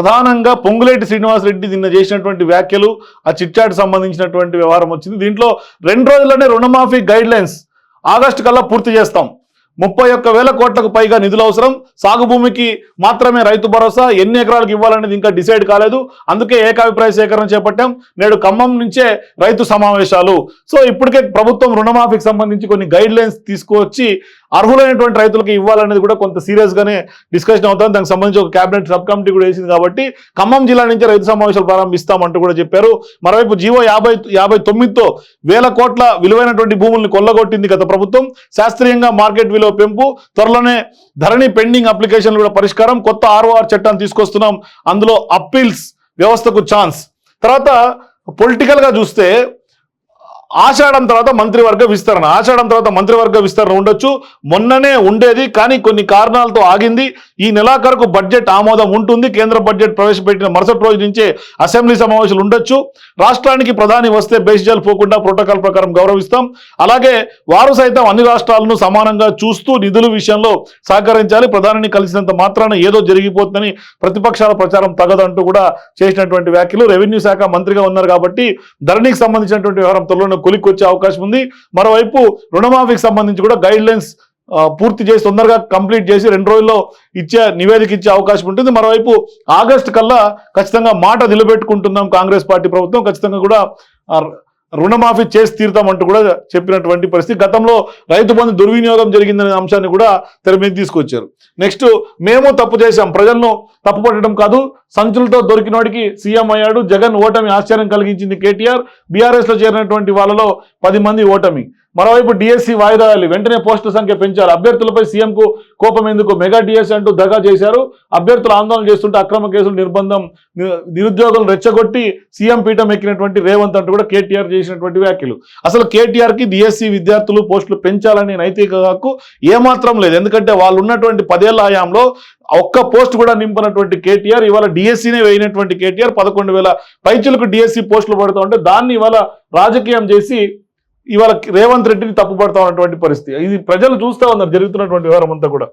ప్రధానంగా పొంగులేటి శ్రీనివాసరెడ్డి నిన్న చేసినటువంటి వ్యాఖ్యలు ఆ చిట్చాట్ సంబంధించినటువంటి వ్యవహారం వచ్చింది. దీంట్లో రెండు రోజుల్లోనే రుణమాఫీ గైడ్ లైన్స్ ఆగస్టు కల్లా పూర్తి చేస్తాం. ముప్పై ఒక్క వేల కోట్లకు పైగా నిధులు అవసరం. సాగు భూమికి మాత్రమే రైతు భరోసా. ఎన్ని ఎకరాలకు ఇవ్వాలనేది ఇంకా డిసైడ్ కాలేదు. అందుకే ఏకాభిప్రాయ సేకరణ చేపట్టాం. నేడు ఖమ్మం నుంచే రైతు సమావేశాలు. సో ఇప్పటికే ప్రభుత్వం రుణమాఫీకి సంబంధించి కొన్ని గైడ్ లైన్స్ తీసుకువచ్చి అర్హులైనటువంటి రైతులకు ఇవ్వాలనేది కూడా కొంత సీరియస్గానే డిస్కషన్ అవుతుంది. దానికి సంబంధించి ఒక కేబినెట్ సబ్ కమిటీ కూడా వేసింది కాబట్టి ఖమ్మం జిల్లా నుంచి రైతు సమావేశాలు ప్రారంభిస్తామంటూ కూడా చెప్పారు. మరోవైపు జీవో యాభై యాభై తొమ్మిదితో వేల కోట్ల విలువైనటువంటి భూముల్ని కొల్లగొట్టింది గత ప్రభుత్వం. శాస్త్రీయంగా మార్కెట్ విలువ పెంపు త్వరలోనే ధరణి పెండింగ్ అప్లికేషన్లు కూడా పరిష్కారం కొత్త ఆర్ఓఆర్ చట్టాన్ని తీసుకొస్తున్నాం. అందులో అప్పీల్స్ వ్యవస్థకు ఛాన్స్ తర్వాత పొలిటికల్గా చూస్తే ఆషాఢం తర్వాత మంత్రివర్గ విస్తరణ. ఆషాఢం తర్వాత మంత్రివర్గ విస్తరణ ఉండొచ్చు. మొన్ననే ఉండేది కానీ కొన్ని కారణాలతో ఆగింది. ఈ నెలాఖరుకు బడ్జెట్ ఆమోదం ఉంటుంది. కేంద్ర బడ్జెట్ ప్రవేశపెట్టిన మరుసటి రోజు నుంచే అసెంబ్లీ సమావేశాలు ఉండొచ్చు. రాష్ట్రానికి ప్రధాని వస్తే బేసిజాలు పోకుండా ప్రోటోకాల్ ప్రకారం గౌరవిస్తాం. అలాగే వారు సైతం అన్ని రాష్ట్రాలను సమానంగా చూస్తూ నిధుల విషయంలో సహకరించాలి. ప్రధానిని కలిసినంత మాత్రాన ఏదో జరిగిపోతుందని ప్రతిపక్షాల ప్రచారం తగదంటూ కూడా చేసినటువంటి వ్యాఖ్యలు. రెవెన్యూ శాఖ మంత్రిగా ఉన్నారు కాబట్టి ధరణికి సంబంధించినటువంటి వ్యవహారం త్వరలో కొలిక్కి వచ్చే అవకాశం ఉంది. మరోవైపు రుణమాఫీకి సంబంధించి కూడా గైడ్ లైన్స్ పూర్తి చేసి తొందరగా కంప్లీట్ చేసి రెండు రోజుల్లో ఇచ్చే నివేదిక ఇచ్చే అవకాశం ఉంటుంది. మరోవైపు ఆగస్టు కల్లా ఖచ్చితంగా మాట నిలబెట్టుకుంటున్నాం కాంగ్రెస్ పార్టీ ప్రభుత్వం. ఖచ్చితంగా కూడా రుణమాఫీ చేసి తీరుతామంటూ కూడా చెప్పినటువంటి పరిస్థితి. గతంలో రైతు బంధు దుర్వినియోగం జరిగిందనే అంశాన్ని కూడా తెర మీద తీసుకొచ్చారు. నెక్స్ట్ మేము తప్పు చేశాం. ప్రజలను తప్పు పట్టడం కాదు సంచులతో దొరికినోడికి సీఎం అయ్యాడు. జగన్ ఓటమి ఆశ్చర్యం కలిగించింది కేటీఆర్. బీఆర్ఎస్లో చేరినటువంటి వాళ్ళలో పది మంది ఓటమి. మరోవైపు డిఎస్సి వాయిదా వెంటనే పోస్టుల సంఖ్య పెంచారు. అభ్యర్థులపై సీఎం కు కోపం ఎందుకు? మెగా డిఎస్సీ అంటూ దగా చేశారు. అభ్యర్థులు ఆందోళన చేస్తుంటే అక్రమ కేసులు నిర్బంధం నిరుద్యోగులను నిరుద్యోగులు రెచ్చగొట్టి సీఎం పీఠం ఎక్కినటువంటి రేవంత్ అంటూ కూడా కేటీఆర్ చేసినటువంటి వ్యాఖ్యలు. అసలు కేటీఆర్కి డిఎస్సి విద్యార్థులు పోస్టులు పెంచాలనే నైతిక హక్కు ఏమాత్రం లేదు. ఎందుకంటే వాళ్ళు ఉన్నటువంటి పదేళ్ళ హయాంలో ఒక్క పోస్ట్ కూడా నింపనటువంటి కేటీఆర్ ఇవాళ డిఎస్సీనే వేయినటువంటి కేటీఆర్ పదకొండు వేల పైచులకు డిఎస్సి పోస్టులు పడుతూ ఉంటే దాన్ని ఇవాళ రాజకీయం చేసి ఇవాళ రేవంత్ రెడ్డిని తప్పుపడతా ఉన్నటువంటి పరిస్థితి. ఇది ప్రజలు చూస్తూ ఉన్నారు జరుగుతున్నటువంటి వ్యవహారం అంతా కూడా.